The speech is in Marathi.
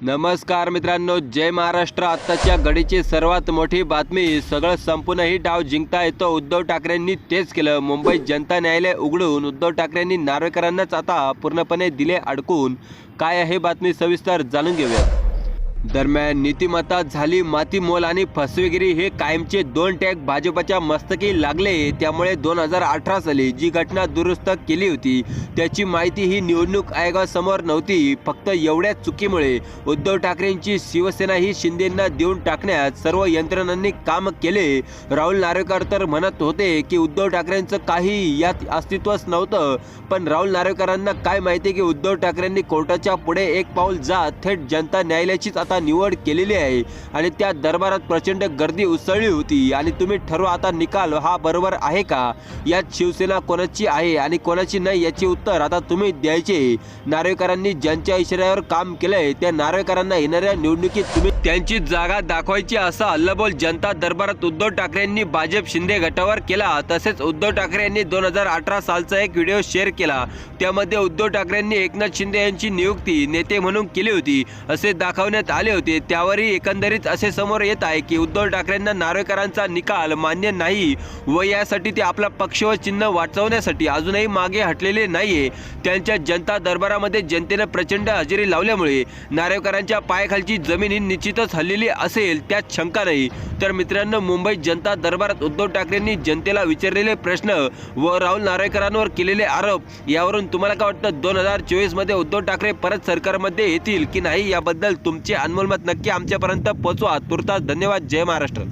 नमस्कार मित्रांनो जय महाराष्ट्र. आत्ताच्या घडीची सर्वात मोठी बातमी सगळं संपूर्णही डाव जिंकता येतो. उद्धव ठाकरेंनी तेच केलं. मुंबईत जनता न्यायालय उघडून उद्धव ठाकरेंनी नार्वेकरांनाच आता पूर्णपणे दिले अडकून. काय आहे बातमी सविस्तर जाणून घेऊया दरम्यान नीतिमत्ता झाली माती मोल आणि फसवेगिरी हे कायमचे दोन टॅग भाजपच्या मस्तकी लागले. त्यामुळे दोन हजार अठरा साली जी घटना दुरुस्त केली होती त्याची माहिती ही निवडणूक आयोगासमोर नव्हती. फक्त एवढ्याच चुकीमुळे उद्धव ठाकरेंची शिवसेना ही शिंदेंना देऊन टाकण्यात सर्व यंत्रणांनी काम केले. राहुल नार्वेकर तर म्हणत होते की उद्धव ठाकरेंचं काही यात अस्तित्वच नव्हतं. पण राहुल नार्वेकरांना काय माहिती की उद्धव ठाकरेंनी कोर्टाच्या पुढे एक पाऊल जात थेट जनता न्यायालयाचीच आता निवड केलेली आहे. आणि त्या दरबारात प्रचंड गर्दी उसळली होती. आणि तुम्ही ठरवा आता निकाल हा बरोबर आहे का? यात शिवसेना कोणाची आहे आणि कोणाची नाही याचे उत्तर आता तुम्ही द्यायचे. नार्वेकरांनी ज्यांच्या इशाऱ्यावर काम केलंय त्या नार्वेकरांना येणाऱ्या निवडणुकीत तुम्ही त्यांची जागा दाखवायची असा हल्लाबोल जनता दरबारात उद्धव ठाकरेंनी भाजप शिंदे गटावर केला. तसेच उद्धव ठाकरे यांनी दोन हजार अठरा सालचा एक व्हिडिओ शेअर केला. त्यामध्ये उद्धव ठाकरेंनी एकनाथ शिंदे यांची नियुक्ती नेते म्हणून केली होती असे दाखवण्यात आले होते त्यावरही एकंदरीत असे समोर येत आहे की उद्धव ठाकरेंना नार्वेकरांचा निकाल मान्य नाही व यासाठी ते आपला पक्ष व चिन्ह वाचवण्यासाठी अजूनही मागे हटलेले नाहीये. त्यांच्या जनता दरबारामध्ये जनतेनं प्रचंड हजेरी लावल्यामुळे नार्वेकरांच्या पायाखालची जमीन ही निश्चितच हल्लेली असेल त्यात शंका नाही. तर मित्रांनो मुंबईत जनता दरबारात उद्धव ठाकरेंनी जनतेला विचारलेले प्रश्न व राहुल नार्वेकरांवर केलेले आरोप यावरून तुम्हाला काय वाटतं? दोन हजार चोवीसमध्ये उद्धव ठाकरे परत सरकारमध्ये येतील की नाही? याबद्दल तुमचे अनमोल मत नक्की आमच्यापर्यंत पोहोचवा. तुर्तास धन्यवाद. जय महाराष्ट्र.